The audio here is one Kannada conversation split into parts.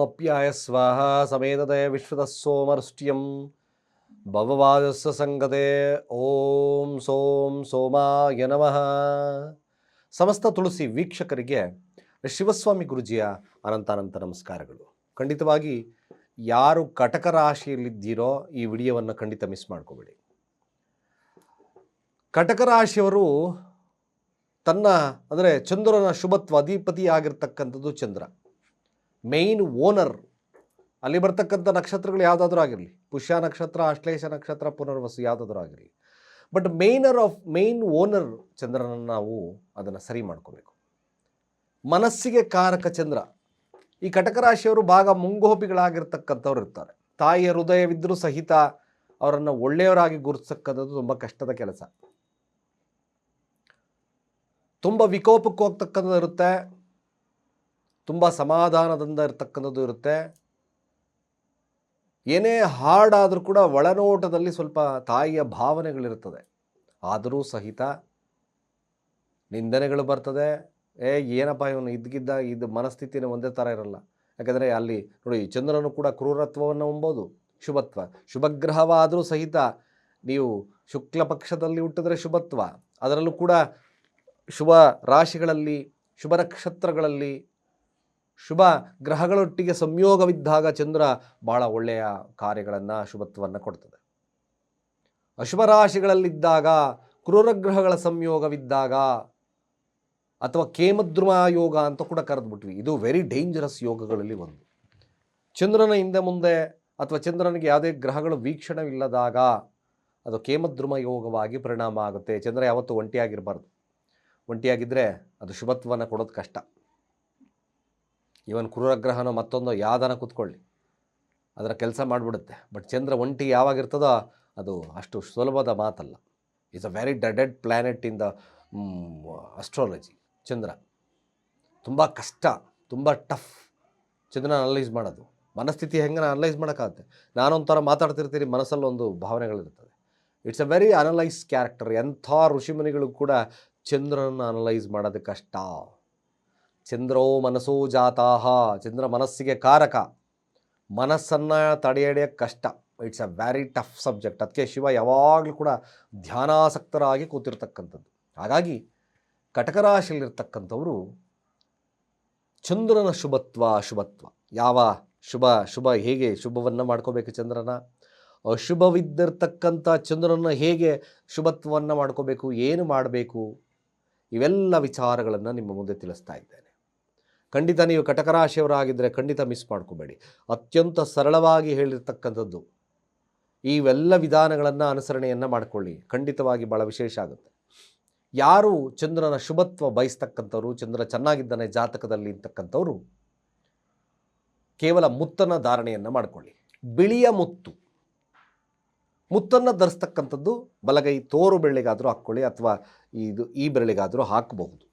ಅಪ್ಯಾಯ ಸ್ವಾಹ ಸಮೇತದಯ ವಿಶ್ವದ ಸೋಮರ್ಷ್ಟ್ಯಂ ಭವವಾದಸ್ಸ ಸಂಗತೆ ಓಂ ಸೋಂ ಸೋಮಾಯ ನಮಃ ಸಮಸ್ತ ತುಳಸಿ ವೀಕ್ಷಕರಿಗೆ ಶಿವಸ್ವಾಮಿ ಗುರುಜಿಯ ಅನಂತಾನಂತ ನಮಸ್ಕಾರಗಳು ಖಂಡಿತವಾಗಿ ಯಾರು ಕಟಕ ರಾಶಿಯಲ್ಲಿದ್ದೀರೋ ಈ ವಿಡಿಯೋವನ್ನು ಖಂಡಿತ ಮಿಸ್ ಮಾಡ್ಕೋಬೇಡಿ. ಕಟಕ ರಾಶಿಯವರು ತನ್ನ, ಅಂದರೆ ಚಂದ್ರನ ಶುಭತ್ವ ಅಧಿಪತಿ ಆಗಿರ್ತಕ್ಕಂಥದ್ದು ಚಂದ್ರ. ಮೇಯ್ನ್ ಓನರ್ ಅಲ್ಲಿ ಬರ್ತಕ್ಕಂಥ ನಕ್ಷತ್ರಗಳು ಯಾವುದಾದ್ರೂ ಆಗಿರಲಿ. ಪುಷ್ಯ ನಕ್ಷತ್ರ ಆಶ್ಲೇಷ ನಕ್ಷತ್ರ, ಪುನರ್ವಸು ಯಾವುದಾದ್ರೂ ಆಗಿರಲಿ. But minor of main owner ಚಂದ್ರನನ್ನು ನಾವು ಅದನ್ನು ಸರಿ ಮಾಡ್ಕೋಬೇಕು. ಮನಸ್ಸಿಗೆ ಕಾರಕ ಚಂದ್ರ. ಈ ಕಟಕ ರಾಶಿಯವರು ಭಾಗ ಮುಂಗೋಪಿಗಳಾಗಿರ್ತಕ್ಕಂಥವ್ರು ಇರ್ತಾರೆ. ತಾಯಿಯ ಹೃದಯವಿದ್ದರೂ ಸಹಿತ ಅವರನ್ನು ಒಳ್ಳೆಯವರಾಗಿ ಗುರುತಿಸಕ್ಕಂಥದ್ದು ತುಂಬ ಕಷ್ಟದ ಕೆಲಸ. ತುಂಬ ವಿಕೋಪಕ್ಕೆ ಹೋಗ್ತಕ್ಕಂಥದ್ದು ಇರುತ್ತೆ. ತುಂಬ ಸಮಾಧಾನದಿಂದ ಇರ್ತಕ್ಕಂಥದ್ದು ಇರುತ್ತೆ. ಏನೇ ಹಾಡಾದರೂ ಕೂಡ ಒಳನೋಟದಲ್ಲಿ ಸ್ವಲ್ಪ ತಾಯಿಯ ಭಾವನೆಗಳಿರ್ತದೆ ಆದರೂ ಸಹಿತ ನಿಂದನೆಗಳು ಬರ್ತದೆ. ಏ, ಏನಪ್ಪ ಇವನು ಇದ್ಗಿದ್ದ, ಇದು ಮನಸ್ಥಿತಿನ ಒಂದೇ ಥರ ಇರಲ್ಲ. ಯಾಕಂದರೆ ಅಲ್ಲಿ ನೋಡಿ ಚಂದ್ರನು ಕೂಡ ಕ್ರೂರತ್ವವನ್ನು ಹೊಂಬೋದು ಶುಭತ್ವ. ಶುಭಗ್ರಹವಾದರೂ ಸಹಿತ ನೀವು ಶುಕ್ಲ ಪಕ್ಷದಲ್ಲಿ ಹುಟ್ಟಿದ್ರೆ ಶುಭತ್ವ. ಅದರಲ್ಲೂ ಕೂಡ ಶುಭ ರಾಶಿಗಳಲ್ಲಿ, ಶುಭ ನಕ್ಷತ್ರಗಳಲ್ಲಿ ಶುಭ ಗ್ರಹಗಳೊಟ್ಟಿಗೆ ಸಂಯೋಗವಿದ್ದಾಗ ಚಂದ್ರ ಭಾಳ ಒಳ್ಳೆಯ ಕಾರ್ಯಗಳನ್ನು, ಶುಭತ್ವವನ್ನು ಕೊಡ್ತದೆ. ಅಶುಭ ರಾಶಿಗಳಲ್ಲಿದ್ದಾಗ, ಕ್ರೂರ ಗ್ರಹಗಳ ಸಂಯೋಗವಿದ್ದಾಗ ಅಥವಾ ಕೇಮದ್ರುಮ ಯೋಗ ಅಂತ ಕೂಡ ಕರೆದ್ಬಿಟ್ವಿ. ಇದು ವೆರಿ ಡೇಂಜರಸ್ ಯೋಗಗಳಲ್ಲಿ ಒಂದು. ಚಂದ್ರನ ಹಿಂದೆ ಮುಂದೆ ಅಥವಾ ಚಂದ್ರನಿಗೆ ಯಾವುದೇ ಗ್ರಹಗಳು ವೀಕ್ಷಣವಿಲ್ಲದಾಗ ಅದು ಕೇಮದ್ರುಮ ಯೋಗವಾಗಿ ಪರಿಣಾಮ ಆಗುತ್ತೆ. ಚಂದ್ರ ಯಾವತ್ತೂ ಒಂಟಿಯಾಗಿರಬಾರ್ದು. ಒಂಟಿಯಾಗಿದ್ದರೆ ಅದು ಶುಭತ್ವವನ್ನು ಕೊಡೋದು ಕಷ್ಟ. ಇವನ್ ಕ್ರೂರಗ್ರಹನೋ ಮತ್ತೊಂದು ಯಾದನ ಕೂತ್ಕೊಳ್ಳಿ. ಅದರ ಕೆಲಸ ಮಾಡಿಬಿಡುತ್ತೆ. ಬಟ್ ಚಂದ್ರ ಒಂಟಿ ಯಾವಾಗಿರ್ತದೋ ಅದು ಅಷ್ಟು ಸುಲಭದ ಮಾತಲ್ಲ. Is a very ಡೆಡೆಡ್ planet in the astrology Chandra, ತುಂಬ ಕಷ್ಟ, ತುಂಬ ಟಫ್ ಚಂದ್ರನ ಅನಲೈಸ್ ಮಾಡೋದು. ಮನಸ್ಥಿತಿ ಹೆಂಗೆ ಅನಲೈಸ್ ಮಾಡೋಕ್ಕಾಗುತ್ತೆ? ನಾನೊಂಥರ ಮಾತಾಡ್ತಿರ್ತೀನಿ, ಮನಸ್ಸಲ್ಲಿ ಒಂದು ಭಾವನೆಗಳಿರ್ತದೆ. It's a very analyse character ಎಂಥ ಋಷಿಮುನಿಗಳು ಕೂಡ ಚಂದ್ರನನ್ನು ಅನಲೈಸ್ ಮಾಡೋದು ಕಷ್ಟ ಚಂದ್ರೋ ಮನಸ್ಸೋ ಜಾತಾಹ. ಚಂದ್ರ ಮನಸ್ಸಿಗೆ ಕಾರಕ. ಮನಸ್ಸನ್ನು ತಡೆಯಡೆಯ ಕಷ್ಟ. It's a very tough subject ಅದಕ್ಕೆ ಶಿವ ಯಾವಾಗಲೂ ಕೂಡ ಧ್ಯಾನಾಸಕ್ತರಾಗಿ ಕೂತಿರ್ತಕ್ಕಂಥದ್ದು. ಹಾಗಾಗಿ ಕಟಕರಾಶಿಯಲ್ಲಿರ್ತಕ್ಕಂಥವರು ಚಂದ್ರನ ಶುಭತ್ವ, ಅಶುಭತ್ವ. ಯಾವ ಶುಭ ಶುಭ ಹೇಗೆ ಶುಭವನ್ನು ಮಾಡ್ಕೋಬೇಕು ಚಂದ್ರನ? ಅಶುಭವಿದ್ದಿರ್ತಕ್ಕಂಥ ಚಂದ್ರನ ಹೇಗೆ ಶುಭತ್ವವನ್ನು ಮಾಡ್ಕೋಬೇಕು, ಏನು ಮಾಡಬೇಕು? ಇವೆಲ್ಲ ವಿಚಾರಗಳನ್ನು ನಿಮ್ಮ ಮುಂದೆ ತಿಳಿಸ್ತಾ ಇದ್ದೇನೆ. ಖಂಡಿತ ನೀವು ಕಟಕರಾಶಿಯವರಾಗಿದ್ದರೆ ಖಂಡಿತ ಮಿಸ್ ಮಾಡ್ಕೋಬೇಡಿ. ಅತ್ಯಂತ ಸರಳವಾಗಿ ಹೇಳಿರ್ತಕ್ಕಂಥದ್ದು, ಇವೆಲ್ಲ ವಿಧಾನಗಳನ್ನು ಅನುಸರಣೆಯನ್ನು ಮಾಡಿಕೊಳ್ಳಿ. ಖಂಡಿತವಾಗಿ ಭಾಳ ವಿಶೇಷ ಆಗುತ್ತೆ. ಯಾರು ಚಂದ್ರನ ಶುಭತ್ವ ಬಯಸ್ತಕ್ಕಂಥವ್ರು, ಚಂದ್ರ ಚೆನ್ನಾಗಿದ್ದಾನೆ ಜಾತಕದಲ್ಲಿ ಅಂತಕ್ಕಂಥವ್ರು, ಕೇವಲ ಮುತ್ತನ ಧಾರಣೆಯನ್ನು ಮಾಡಿಕೊಳ್ಳಿ. ಬಿಳಿಯ ಮುತ್ತು, ಮುತ್ತನ್ನು ಧರಿಸ್ತಕ್ಕಂಥದ್ದು ಬಲಗೈ ತೋರು ಬೆರಳಿಗಾದರೂ ಹಾಕ್ಕೊಳ್ಳಿ ಅಥವಾ ಇದು ಈ ಬೆರಳಿಗಾದರೂ ಹಾಕಬಹುದು.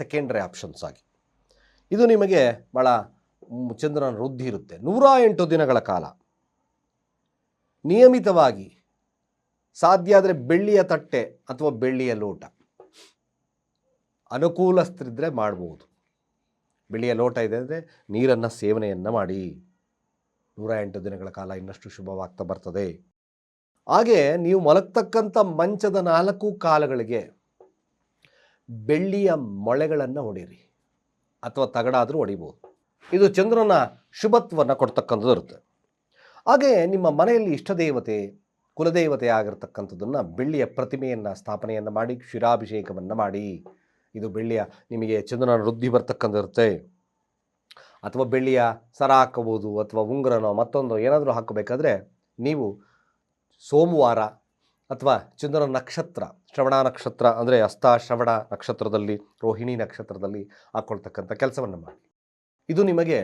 ಸೆಕೆಂಡ್ರಿ ಆಪ್ಷನ್ಸ್ ಆಗಿ. ಇದು ನಿಮಗೆ ಮ್, ಚಂದ್ರನ ವೃದ್ಧಿ ಇರುತ್ತೆ. ನೂರ ಎಂಟು ದಿನಗಳ ಕಾಲ. ನಿಯಮಿತವಾಗಿ ಸಾಧ್ಯ ಆದರೆ ಬೆಳ್ಳಿಯ ತಟ್ಟೆ ಅಥವಾ ಬೆಳ್ಳಿಯ ಲೋಟ. ಅನುಕೂಲಸ್ಥರಿದ್ದರೆ ಮಾಡ್ಬೋದು. ಬೆಳ್ಳಿಯ ಲೋಟ ಇದೆ ಅಂದರೆ ನೀರನ್ನು ಸೇವನೆಯನ್ನು ಮಾಡಿ. ನೂರ ಎಂಟು ದಿನಗಳ ಕಾಲ ಇನ್ನಷ್ಟು ಶುಭವಾಗ್ತಾ ಬರ್ತದೆ. ಹಾಗೆ ನೀವು ಮಲಗ್ತಕ್ಕಂಥ ಮಂಚದ ನಾಲ್ಕು ಕಾಲಗಳಿಗೆ ಬೆಳ್ಳಿಯ ಮೊಳೆಗಳನ್ನು ಹೊಡೀರಿ ಅಥವಾ ತಗಡಾದರೂ ಹೊಡಿಬೋದು. ಇದು ಚಂದ್ರನ ಶುಭತ್ವವನ್ನು ಕೊಡ್ತಕ್ಕಂಥದ್ದು ಇರುತ್ತೆ. ಹಾಗೆ ನಿಮ್ಮ ಮನೆಯಲ್ಲಿ ಇಷ್ಟದೇವತೆ, ಕುಲದೇವತೆ ಆಗಿರ್ತಕ್ಕಂಥದ್ದನ್ನು ಬೆಳ್ಳಿಯ ಪ್ರತಿಮೆಯನ್ನು ಸ್ಥಾಪನೆಯನ್ನು ಮಾಡಿ, ಕ್ಷೀರಾಭಿಷೇಕವನ್ನು ಮಾಡಿ, ಇದು ಬೆಳ್ಳಿಯ ನಿಮಗೆ ಚಂದ್ರನ ವೃದ್ಧಿ ಬರ್ತಕ್ಕಂಥಿರುತ್ತೆ ಅಥವಾ ಬೆಳ್ಳಿಯ ಸರ ಹಾಕಬಹುದು, ಅಥವಾ ಉಂಗುರನೋ ಮತ್ತೊಂದು ಏನಾದರೂ ಹಾಕಬೇಕಾದ್ರೆ ನೀವು ಸೋಮವಾರ ಅಥವಾ ಚಂದ್ರನ ನಕ್ಷತ್ರ, ಶ್ರವಣ ನಕ್ಷತ್ರ ಅಂದರೆ ಹಸ್ತ ಶ್ರವಣ ನಕ್ಷತ್ರದಲ್ಲಿ, ರೋಹಿಣಿ ನಕ್ಷತ್ರದಲ್ಲಿ ಹಾಕ್ಕೊಳ್ತಕ್ಕಂಥ ಕೆಲಸವನ್ನು ಮಾಡಿ. ಇದು ನಿಮಗೆ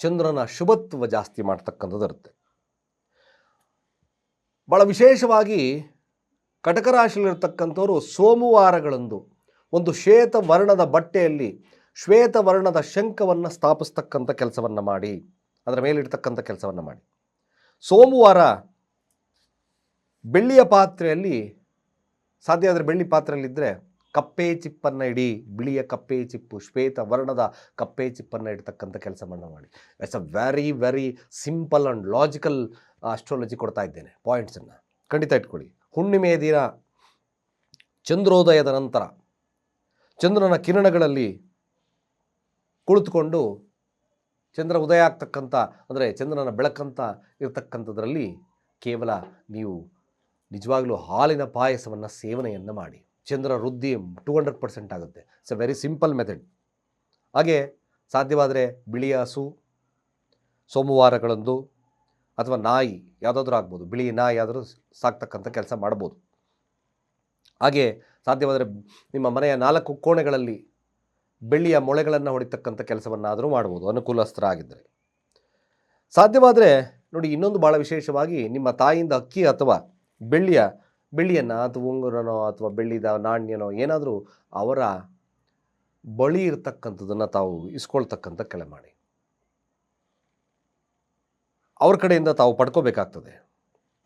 ಚಂದ್ರನ ಶುಭತ್ವ ಜಾಸ್ತಿ ಮಾಡ್ತಕ್ಕಂಥದ್ದು ಇರುತ್ತೆ. ಭಾಳ ವಿಶೇಷವಾಗಿ ಕಟಕ ರಾಶಿಯಲ್ಲಿರ್ತಕ್ಕಂಥವ್ರು ಸೋಮವಾರಗಳಂದು ಒಂದು ಶ್ವೇತ ವರ್ಣದ ಬಟ್ಟೆಯಲ್ಲಿ ಶ್ವೇತ ವರ್ಣದ ಶಂಖವನ್ನು ಸ್ಥಾಪಿಸ್ತಕ್ಕಂಥ ಕೆಲಸವನ್ನು ಮಾಡಿ. ಅದರ ಮೇಲಿಡ್ತಕ್ಕಂಥ ಕೆಲಸವನ್ನು ಮಾಡಿ. ಸೋಮವಾರ ಬೆಳ್ಳಿಯ ಪಾತ್ರೆಯಲ್ಲಿ, ಸಾಧ್ಯ ಆದರೆ ಬೆಳ್ಳಿ ಪಾತ್ರೆಯಲ್ಲಿದ್ದರೆ ಕಪ್ಪೆ ಚಿಪ್ಪನ್ನು ಇಡಿ, ಬಿಳಿಯ ಕಪ್ಪೆ ಚಿಪ್ಪು, ಶ್ವೇತ ವರ್ಣದ ಕಪ್ಪೆ ಚಿಪ್ಪನ್ನು ಇಡ್ತಕ್ಕಂಥ ಕೆಲಸವನ್ನು ಮಾಡಿ. It's a very very simple and logical astrology ಕೊಡ್ತಾ ಇದ್ದೇನೆ ಪಾಯಿಂಟ್ಸನ್ನು ಖಂಡಿತ ಇಟ್ಕೊಳ್ಳಿ. ಹುಣ್ಣಿಮೆಯ ದಿನ, ಚಂದ್ರೋದಯದ ನಂತರ, ಚಂದ್ರನ ಕಿರಣಗಳಲ್ಲಿ ಕುಳಿತುಕೊಂಡು ಚಂದ್ರ ಉದಯ ಆಗ್ತಕ್ಕಂಥ, ಅಂದರೆ ಚಂದ್ರನ ಬೆಳಕಂತ ಇರತಕ್ಕಂಥದ್ರಲ್ಲಿ ಕೇವಲ ನೀವು ನಿಜವಾಗ್ಲೂ ಹಾಲಿನ ಪಾಯಸವನ್ನು ಸೇವನೆಯನ್ನು ಮಾಡಿ. ಚಂದ್ರ ವೃದ್ಧಿ ಟೂ ಹಂಡ್ರೆಡ್ ಪರ್ಸೆಂಟ್ ಆಗುತ್ತೆ. It's a very simple method ಹಾಗೆ ಸಾಧ್ಯವಾದರೆ ಬಿಳಿ ಹಸು, ಸೋಮವಾರಗಳಂದು ಅಥವಾ ನಾಯಿ ಯಾವುದಾದ್ರೂ ಆಗ್ಬೋದು. ಬಿಳಿ ನಾಯಿ ಆದರೂ ಸಾಕ್ತಕ್ಕಂಥ ಕೆಲಸ ಮಾಡ್ಬೋದು. ಹಾಗೆ ಸಾಧ್ಯವಾದರೆ ನಿಮ್ಮ ಮನೆಯ ನಾಲ್ಕು ಕೋಣೆಗಳಲ್ಲಿ ಬೆಳ್ಳಿಯ ಮೊಳೆಗಳನ್ನು ಹೊಡಿತಕ್ಕಂಥ ಕೆಲಸವನ್ನಾದರೂ ಮಾಡ್ಬೋದು. ಅನುಕೂಲಸ್ತ್ರ ಆಗಿದ್ದರೆ ಸಾಧ್ಯವಾದರೆ ನೋಡಿ ಇನ್ನೊಂದು ಭಾಳ ವಿಶೇಷವಾಗಿ ನಿಮ್ಮ ತಾಯಿಯಿಂದ ಅಕ್ಕಿ ಅಥವಾ ಬೆಳ್ಳಿಯ, ಬೆಳ್ಳಿಯನ್ನು ಅಥವಾ ಉಂಗುರನೋ ಅಥವಾ ಬೆಳ್ಳಿದ ನಾಣ್ಯನೋ ಏನಾದರೂ ಅವರ ಬಳಿ ಇರತಕ್ಕಂಥದ್ದನ್ನು ತಾವು ಇಸ್ಕೊಳ್ತಕ್ಕಂಥ ಕೆಳ ಮಾಡಿ. ಅವ್ರ ಕಡೆಯಿಂದ ತಾವು ಪಡ್ಕೋಬೇಕಾಗ್ತದೆ.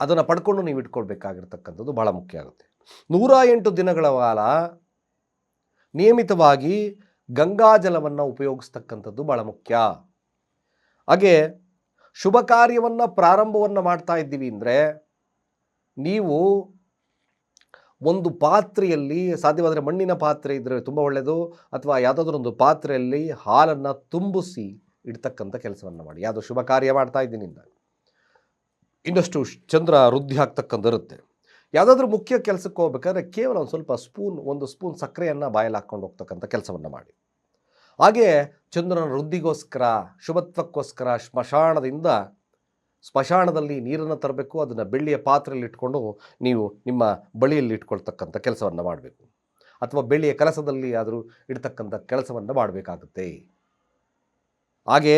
ಅದನ್ನು ಪಡ್ಕೊಂಡು ನೀವು ಇಟ್ಕೊಳ್ಬೇಕಾಗಿರ್ತಕ್ಕಂಥದ್ದು ಭಾಳ ಮುಖ್ಯ ಆಗುತ್ತೆ. ನೂರ ಎಂಟು ದಿನಗಳ ಕಾಲ ನಿಯಮಿತವಾಗಿ ಗಂಗಾಜಲವನ್ನು ಉಪಯೋಗಿಸ್ತಕ್ಕಂಥದ್ದು ಭಾಳ ಮುಖ್ಯ. ಹಾಗೆ ಶುಭ ಕಾರ್ಯವನ್ನು ಪ್ರಾರಂಭವನ್ನು ಮಾಡ್ತಾ ಇದ್ದೀವಿ ಅಂದರೆ ನೀವು ಒಂದು ಪಾತ್ರೆಯಲ್ಲಿ ಸಾಧ್ಯವಾದರೆ ಮಣ್ಣಿನ ಪಾತ್ರೆ ಇದ್ದರೆ ತುಂಬ ಒಳ್ಳೆಯದು, ಅಥವಾ ಯಾವುದಾದ್ರೂ ಒಂದು ಪಾತ್ರೆಯಲ್ಲಿ ಹಾಲನ್ನು ತುಂಬಿಸಿ ಇಡ್ತಕ್ಕಂಥ ಕೆಲಸವನ್ನು ಮಾಡಿ. ಯಾವುದು ಶುಭ ಕಾರ್ಯ ಮಾಡ್ತಾ ಇದ್ದೀನಿ ನಾನು ಇನ್ನಷ್ಟು ಚಂದ್ರ ವೃದ್ಧಿ ಆಗ್ತಕ್ಕಂಥ ಇರುತ್ತೆ. ಯಾವುದಾದ್ರೂ ಮುಖ್ಯ ಕೆಲಸಕ್ಕೆ ಹೋಗ್ಬೇಕಾದ್ರೆ ಕೇವಲ ಒಂದು ಸ್ವಲ್ಪ ಸ್ಪೂನ್, ಒಂದು ಸ್ಪೂನ್ ಸಕ್ಕರೆಯನ್ನು ಬಾಯಲ್ಲಿ ಹಾಕ್ಕೊಂಡು ಹೋಗ್ತಕ್ಕಂಥ ಕೆಲಸವನ್ನು ಮಾಡಿ. ಹಾಗೆ ಚಂದ್ರನ ವೃದ್ಧಿಗೋಸ್ಕರ, ಶುಭತ್ವಕ್ಕೋಸ್ಕರ ಸ್ಮಶಾನದಿಂದ ಸ್ಮಶಾನದಲ್ಲಿ ನೀರನ್ನು ತರಬೇಕು, ಅದನ್ನು ಬೆಳ್ಳಿಯ ಪಾತ್ರೆಯಲ್ಲಿ ಇಟ್ಕೊಂಡು ನೀವು ನಿಮ್ಮ ಬಳಿಯಲ್ಲಿ ಇಟ್ಕೊಳ್ತಕ್ಕಂಥ ಕೆಲಸವನ್ನು ಮಾಡಬೇಕು. ಅಥವಾ ಬೆಳ್ಳಿಯ ಕೆಲಸದಲ್ಲಿ ಆದರೂ ಇಡ್ತಕ್ಕಂಥ ಕೆಲಸವನ್ನು ಮಾಡಬೇಕಾಗುತ್ತೆ. ಹಾಗೆ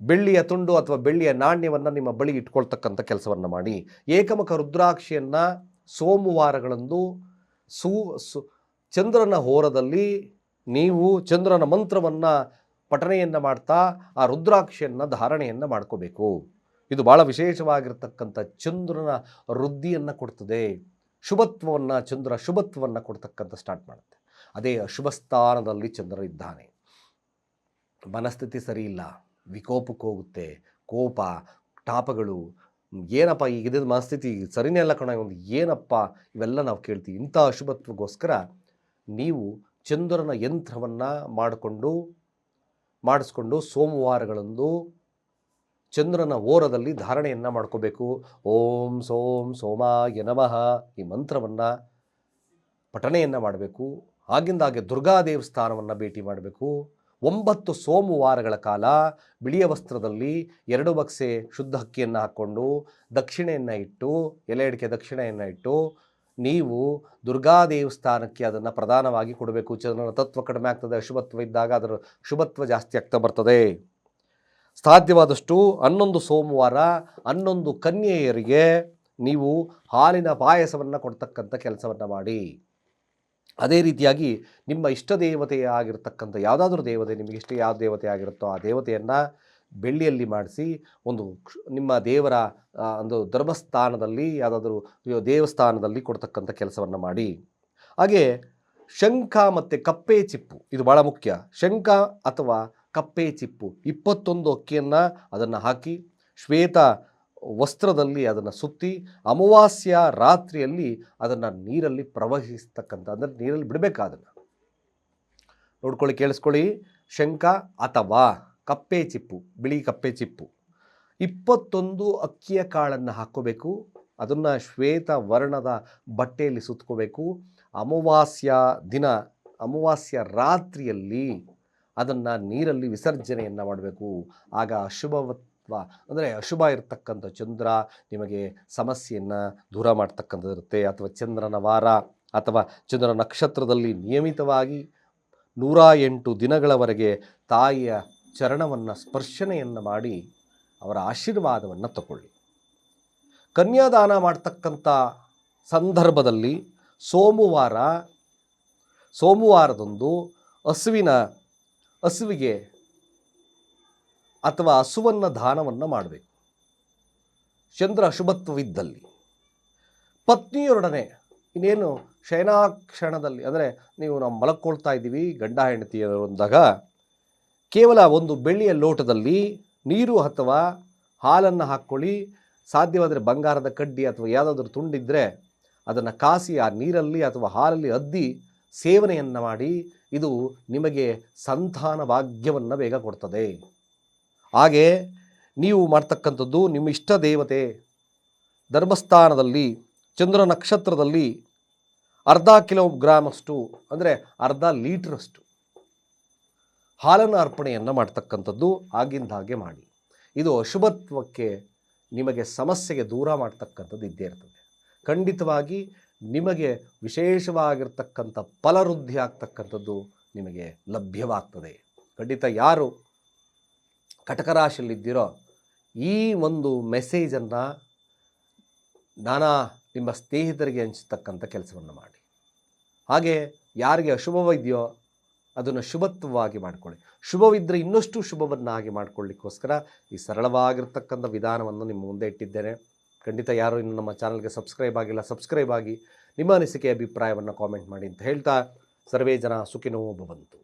ಬೆಳ್ಳಿಯ ತುಂಡು ಅಥವಾ ಬೆಳ್ಳಿಯ ನಾಣ್ಯವನ್ನು ನಿಮ್ಮ ಬಳಿ ಇಟ್ಕೊಳ್ತಕ್ಕಂಥ ಕೆಲಸವನ್ನು ಮಾಡಿ. ಏಕಮುಖ ರುದ್ರಾಕ್ಷಿಯನ್ನು ಸೋಮವಾರಗಳಂದು ಸೂ, ಸು, ಚಂದ್ರನ ಹೋರದಲ್ಲಿ ನೀವು ಚಂದ್ರನ ಮಂತ್ರವನ್ನು ಪಠನೆಯನ್ನು ಮಾಡ್ತಾ ಆ ರುದ್ರಾಕ್ಷಿಯನ್ನು ಧಾರಣೆಯನ್ನು ಮಾಡ್ಕೋಬೇಕು. ಇದು ಭಾಳ ವಿಶೇಷವಾಗಿರ್ತಕ್ಕಂಥ ಚಂದ್ರನ ವೃದ್ಧಿಯನ್ನು ಕೊಡ್ತದೆ. ಶುಭತ್ವವನ್ನು, ಚಂದ್ರ ಶುಭತ್ವವನ್ನು ಕೊಡ್ತಕ್ಕಂಥ ಸ್ಟಾರ್ಟ್ ಮಾಡುತ್ತೆ. ಅದೇ ಅಶುಭ ಸ್ಥಾನದಲ್ಲಿ ಚಂದ್ರ ಇದ್ದಾನೆ. ಮನಸ್ಥಿತಿ ಸರಿ ಇಲ್ಲ. ವಿಕೋಪಕ್ಕೆ ಹೋಗುತ್ತೆ. ಕೋಪ ಟಾಪಗಳು ಏನಪ್ಪ ಈಗ ಇದ್ದ ಮನಸ್ಥಿತಿ ಸರಿನೇ ಅಲ್ಲ ಕಣ, ಒಂದು ಏನಪ್ಪ ಇವೆಲ್ಲ ನಾವು ಕೇಳ್ತೀವಿ. ಇಂಥ ಅಶುಭತ್ವಗೋಸ್ಕರ ನೀವು ಚಂದ್ರನ ಯಂತ್ರವನ್ನು ಮಾಡಿಕೊಂಡು, ಮಾಡಿಸ್ಕೊಂಡು ಸೋಮವಾರಗಳಂದು ಚಂದ್ರನ ಓರದಲ್ಲಿ ಧಾರಣೆಯನ್ನು ಮಾಡ್ಕೋಬೇಕು. ಓಂ ಸೋಂ ಸೋಮಾಯ ನಮಃ ಈ ಮಂತ್ರವನ್ನು ಪಠಣೆಯನ್ನು ಮಾಡಬೇಕು. ಆಗಿಂದಾಗೆ ದುರ್ಗಾ ದೇವಸ್ಥಾನವನ್ನು ಭೇಟಿ ಮಾಡಬೇಕು. ಒಂಬತ್ತು ಸೋಮವಾರಗಳ ಕಾಲ ಬಿಳಿಯ ವಸ್ತ್ರದಲ್ಲಿ ಎರಡು ಬಕ್ಸೆ ಶುದ್ಧ ಅಕ್ಕಿಯನ್ನು ಹಾಕ್ಕೊಂಡು ದಕ್ಷಿಣೆಯನ್ನು ಇಟ್ಟು, ಎಲೆ ಅಡಿಕೆ ದಕ್ಷಿಣೆಯನ್ನು ಇಟ್ಟು ನೀವು ದುರ್ಗಾ ದೇವಸ್ಥಾನಕ್ಕೆ ಅದನ್ನು ಪ್ರಧಾನವಾಗಿ ಕೊಡಬೇಕು. ಚಂದ್ರನ ತತ್ವ ಕಡಿಮೆ ಆಗ್ತದೆ, ಅಶುಭತ್ವ ಇದ್ದಾಗ ಅದರ ಶುಭತ್ವ ಜಾಸ್ತಿ ಆಗ್ತಾ ಬರ್ತದೆ. ಸಾಧ್ಯವಾದಷ್ಟು ಹನ್ನೊಂದು ಸೋಮವಾರ, ಹನ್ನೊಂದು ಕನ್ಯೆಯರಿಗೆ ನೀವು ಹಾಲಿನ ಪಾಯಸವನ್ನು ಕೊಡ್ತಕ್ಕಂಥ ಕೆಲಸವನ್ನು ಮಾಡಿ. ಅದೇ ರೀತಿಯಾಗಿ ನಿಮ್ಮ ಇಷ್ಟ ದೇವತೆ ಆಗಿರ್ತಕ್ಕಂಥ, ಯಾವುದಾದ್ರೂ ದೇವತೆ, ನಿಮಗೆ ಇಷ್ಟ ಯಾವ ದೇವತೆ ಆಗಿರುತ್ತೋ ಆ ದೇವತೆಯನ್ನು ಬೆಳ್ಳಿಯಲ್ಲಿ ಮಾಡಿಸಿ, ಒಂದು ನಿಮ್ಮ ದೇವರ ಒಂದು ಧರ್ಮಸ್ಥಾನದಲ್ಲಿ, ಯಾವುದಾದ್ರೂ ದೇವಸ್ಥಾನದಲ್ಲಿ ಕೊಡ್ತಕ್ಕಂಥ ಕೆಲಸವನ್ನು ಮಾಡಿ. ಹಾಗೆ ಶಂಖ ಮತ್ತು ಕಪ್ಪೆ ಚಿಪ್ಪು, ಇದು ಭಾಳ ಮುಖ್ಯ. ಶಂಖ ಅಥವಾ ಕಪ್ಪೆ ಚಿಪ್ಪು, ಇಪ್ಪತ್ತೊಂದು ಅಕ್ಕಿಯನ್ನು ಅದನ್ನು ಹಾಕಿ, ಶ್ವೇತ ವಸ್ತ್ರದಲ್ಲಿ ಅದನ್ನು ಸುತ್ತಿ, ಅಮಾವಾಸ್ಯ ರಾತ್ರಿಯಲ್ಲಿ ಅದನ್ನು ನೀರಲ್ಲಿ ಪ್ರವಹಿಸ್ತಕ್ಕಂಥ, ಅಂದರೆ ನೀರಲ್ಲಿ ಬಿಡಬೇಕು ಅದನ್ನು? ನೋಡ್ಕೊಳ್ಳಿ, ಕೇಳಿಸ್ಕೊಳ್ಳಿ. ಶಂಖ ಅಥವಾ ಕಪ್ಪೆ ಚಿಪ್ಪು, ಬಿಳಿ ಕಪ್ಪೆ ಚಿಪ್ಪು. ಇಪ್ಪತ್ತೊಂದು ಅಕ್ಕಿಯ ಕಾಳನ್ನು ಹಾಕ್ಕೋಬೇಕು. ಅದನ್ನು ಶ್ವೇತ ವರ್ಣದ ಬಟ್ಟೆಯಲ್ಲಿ ಸುತ್ಕೋಬೇಕು. ಅಮಾವಾಸ್ಯ ದಿನ, ಅಮಾವಾಸ್ಯ ರಾತ್ರಿಯಲ್ಲಿ ಅದನ್ನು ನೀರಲ್ಲಿ ವಿಸರ್ಜನೆಯನ್ನು ಮಾಡಬೇಕು. ಆಗ ಅಶುಭವತ್ವ, ಅಂದರೆ ಅಶುಭ ಇರತಕ್ಕಂಥ ಚಂದ್ರ ನಿಮಗೆ ಸಮಸ್ಯೆಯನ್ನು ದೂರ ಮಾಡ್ತಕ್ಕಂಥದ್ದು ಇರುತ್ತೆ. ಅಥವಾ ಚಂದ್ರನ ವಾರ, ಅಥವಾ ಚಂದ್ರ ನಕ್ಷತ್ರದಲ್ಲಿ ನಿಯಮಿತವಾಗಿ ನೂರ ಎಂಟು ದಿನಗಳವರೆಗೆ ತಾಯಿಯ ಚರಣವನ್ನು, ಸ್ಪರ್ಶನೆಯನ್ನು ಮಾಡಿ ಅವರ ಆಶೀರ್ವಾದವನ್ನು ತಗೊಳ್ಳಿ ಕನ್ಯಾದಾನ ಮಾಡ್ತಕ್ಕಂಥ ಸಂದರ್ಭದಲ್ಲಿ ಸೋಮವಾರ, ಸೋಮವಾರದಂದು ಹಸುವಿನ ಹಸುವಿಗೆ ಅಥವಾ ಹಸುವನ್ನು ದಾನವನ್ನು ಮಾಡಬೇಕು. ಚಂದ್ರ ಅಶುಭತ್ವವಿದ್ದಲ್ಲಿ. ಪತ್ನಿಯೊಡನೆ ಇನ್ನೇನು ಶಯನಾಕ್ಷಣದಲ್ಲಿ ಅಂದರೆ ನೀವು ನಾವು ಮಲಕ್ಕೊಳ್ತಾ ಇದ್ದೀವಿ, ಗಂಡ ಹೆಂಡತಿ ಅಂದಾಗ ಕೇವಲ ಒಂದು ಬೆಳ್ಳಿಯ ಲೋಟದಲ್ಲಿ ನೀರು ಅಥವಾ ಹಾಲನ್ನು ಹಾಕ್ಕೊಳ್ಳಿ, ಸಾಧ್ಯವಾದರೆ ಬಂಗಾರದ ಕಡ್ಡಿ ಅಥವಾ ಯಾವುದಾದ್ರೂ ತುಂಡಿದ್ದರೆ ಅದನ್ನು ಕಾಸಿ ಆ ನೀರಲ್ಲಿ ಅಥವಾ ಹಾಲಲ್ಲಿ ಅದ್ದಿ ಸೇವನೆಯನ್ನು ಮಾಡಿ ಇದು ನಿಮಗೆ ಸಂತಾನ ಭಾಗ್ಯವನ್ನು ಬೇಗ ಕೊಡ್ತದೆ. ಹಾಗೆ ನೀವು ಮಾಡ್ತಕ್ಕಂಥದ್ದು ನಿಮ್ಮ ಇಷ್ಟ ದೇವತೆ ಧರ್ಮಸ್ಥಾನದಲ್ಲಿ, ಚಂದ್ರ ನಕ್ಷತ್ರದಲ್ಲಿ ಅರ್ಧ ಕಿಲೋಗ್ರಾಮಷ್ಟು ಅಂದರೆ ಅರ್ಧ ಲೀಟ್ರಷ್ಟು ಹಾಲನ್ನು ಅರ್ಪಣೆಯನ್ನು ಮಾಡ್ತಕ್ಕಂಥದ್ದು ಆಗಿಂದ ಹಾಗೆ ಮಾಡಿ. ಇದು ಅಶುಭತ್ವಕ್ಕೆ ನಿಮಗೆ ಸಮಸ್ಯೆಗೆ ದೂರ ಮಾಡ್ತಕ್ಕಂಥದ್ದು ಇದ್ದೇ ಇರ್ತದೆ. ಖಂಡಿತವಾಗಿ ನಿಮಗೆ ವಿಶೇಷವಾಗಿರ್ತಕ್ಕಂಥ ಫಲವೃದ್ಧಿ ಆಗ್ತಕ್ಕಂಥದ್ದು ನಿಮಗೆ ಲಭ್ಯವಾಗ್ತದೆ. ಖಂಡಿತ ಯಾರು ಕಟಕ ರಾಶಿಯಲ್ಲಿದ್ದೀರೋ ಈ ಒಂದು ಮೆಸೇಜನ್ನು ನಾನಾ ನಿಮ್ಮ ಸ್ನೇಹಿತರಿಗೆ ಹಂಚತಕ್ಕಂಥ ಕೆಲಸವನ್ನು ಮಾಡಿ. ಹಾಗೆ ಯಾರಿಗೆ ಅಶುಭವಿದೆಯೋ ಅದನ್ನು ಶುಭತ್ವವಾಗಿ ಮಾಡಿಕೊಳ್ಳಿ. ಶುಭವಿದ್ದರೆ ಇನ್ನಷ್ಟು ಶುಭವನ್ನಾಗಿ ಮಾಡಿಕೊಳ್ಳಿಕ್ಕೋಸ್ಕರ ಈ ಸರಳವಾಗಿರ್ತಕ್ಕಂಥ ವಿಧಾನವನ್ನು ನಿಮ್ಮ ಮುಂದೆ ಇಟ್ಟಿದ್ದೇನೆ. ಖಂಡಿತ ಯಾರು ಇನ್ನು ನಮ್ಮ ಚಾನಲ್ಗೆ ಸಬ್ಸ್ಕ್ರೈಬ್ ಆಗಿಲ್ಲ, ಸಬ್ಸ್ಕ್ರೈಬ್ ಆಗಿ ನಿಮ್ಮ ಅನಿಸಿಕೆ, ಅಭಿಪ್ರಾಯವನ್ನು ಕಾಮೆಂಟ್ ಮಾಡಿ ಅಂತ ಹೇಳ್ತಾ ಸರ್ವೇ ಜನ ಸುಖಿನೋ ಭವಂತು.